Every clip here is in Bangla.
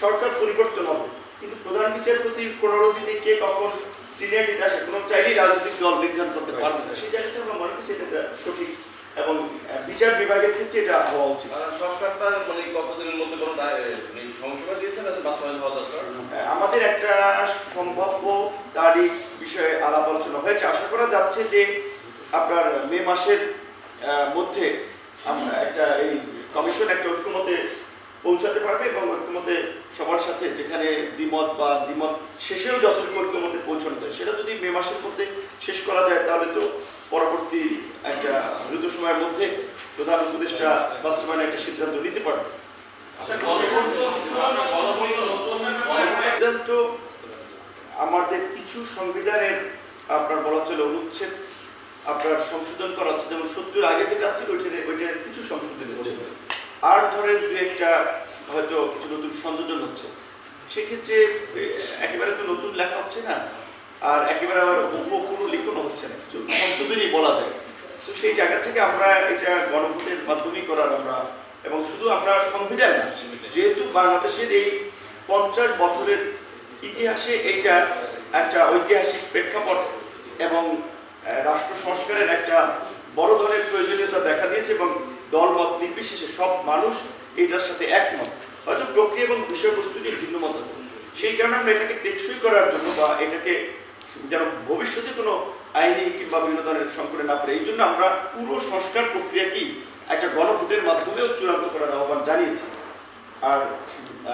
সরকার পরিবর্তন হবে। কিন্তু প্রধান বিচারপতির পনেরো দিনে কে কখন সিনিয়রিটি আসে কোনো চাইলেই রাজনৈতিক দল বিজ্ঞান করতে পারবে না। সেই জায়গাতে আমরা মনে করছি এটা সঠিক এবং বিচার বিভাগের ক্ষেত্রে এটা হওয়া উচিত। সরকারটা মানে কতদিনের মধ্যে কোনো সংস্কার দিয়েছেন না বাস্তবায়ন হওয়া দরকার? আমাদের একটা সম্ভাব্য তারিখ বিষয়ে আলাপ আলোচনা হয়েছে। আশা করা যাচ্ছে যে আপনার মে মাসের মধ্যে আমরা একটা এই কমিশন একটা ঐক্যমতে পৌঁছাতে পারবে এবং ঐক্যমতে সবার সাথে যেখানে দ্বিমত বা দ্বিমত শেষেও যতটুকু ঐক্যমতে পৌঁছানো যায় সেটা যদি মে মাসের মধ্যে শেষ করা যায় তাহলে তো পরবর্তী একটা দ্রুত সময়ের মধ্যে প্রধান উপদেষ্টা বাস্তবায়নের একটা সিদ্ধান্ত নিতে পারবে। আচ্ছা সিদ্ধান্ত আমাদের কিছু সংবিধানের আপনার বলা চলে অনুচ্ছেদ আপনার সংশোধন করা হচ্ছে। যেমন সত্তর আগে যেটা ছিল ওইটা ওইটার কিছু সংশোধন হচ্ছে। আর ধরেন দু একটা হয়তো কিছু নতুন সংযোজন হচ্ছে। সেক্ষেত্রে একেবারে তো নতুন লেখা হচ্ছে না, আর একেবারে আবার উপপুরো লিখনও হচ্ছে না। তো সংশোধনই বলা যায়। তো সেই জায়গা থেকে আমরা এটা গণভোটের মাধ্যমেই করার আমরা, এবং শুধু আমরা সংবিধান না, যেহেতু বাংলাদেশের এই পঞ্চাশ বছরের ইতিহাসে এইটা একটা ঐতিহাসিক প্রেক্ষাপট এবং রাষ্ট্র সংস্কারের একটা বড় ধরনের প্রয়োজনীয়তা দেখা দিয়েছে এবং দলমত, নির্বিশেষে সব মানুষ এটার সাথে একমত। হয়তো প্রক্রিয়া এবং বিষয়বস্তু নিয়ে ভিন্ন মত আছে। সেই কারণে আমরা এটাকে টেকসই করার জন্য বা এটাকে যেন ভবিষ্যতে কোনো আইনি কিংবা বিভিন্ন ধরনের সংকটে না পড়ে, এই জন্য আমরা পুরো সংস্কার প্রক্রিয়াকেই একটা গণভোটের মাধ্যমেও চূড়ান্ত করার আহ্বান জানিয়েছি। আর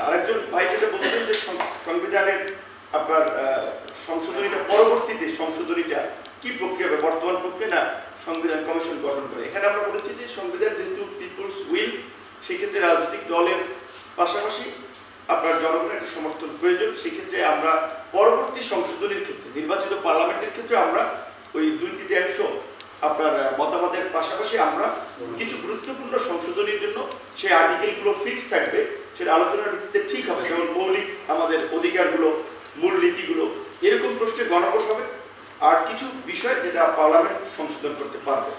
আরেকজন ভাই যেটা বলছেন যে সংবিধানের আপনার সংশোধনীটা পরবর্তীতে সংশোধনীটা কি প্রক্রিয়া হবে বর্তমান প্রক্রিয়া না সংবিধান কমিশন গঠন করে। এখানে আমরা বলেছি যে সংবিধান যেহেতু পিপুলস উইল, সেক্ষেত্রে রাজনৈতিক দলের পাশাপাশি আপনার জনগণের একটা সমর্থন প্রয়োজন। সেক্ষেত্রে আমরা পরবর্তী সংশোধনের ক্ষেত্রে, নির্বাচিত পার্লামেন্টের ক্ষেত্রে আমরা ওই দুই তৃতীয়াংশ আপনার মতামতের পাশাপাশি আমরা কিছু গুরুত্বপূর্ণ সংশোধনের জন্য সেই আর্টিকেলগুলো ফিক্স থাকবে। সেটা আলোচনার ভিত্তিতে ঠিক হবে। যেমন মৌলিক আমাদের অধিকারগুলো আর কিছু বিষয় যেটা পার্লামেন্ট সংশোধন করতে পারবে।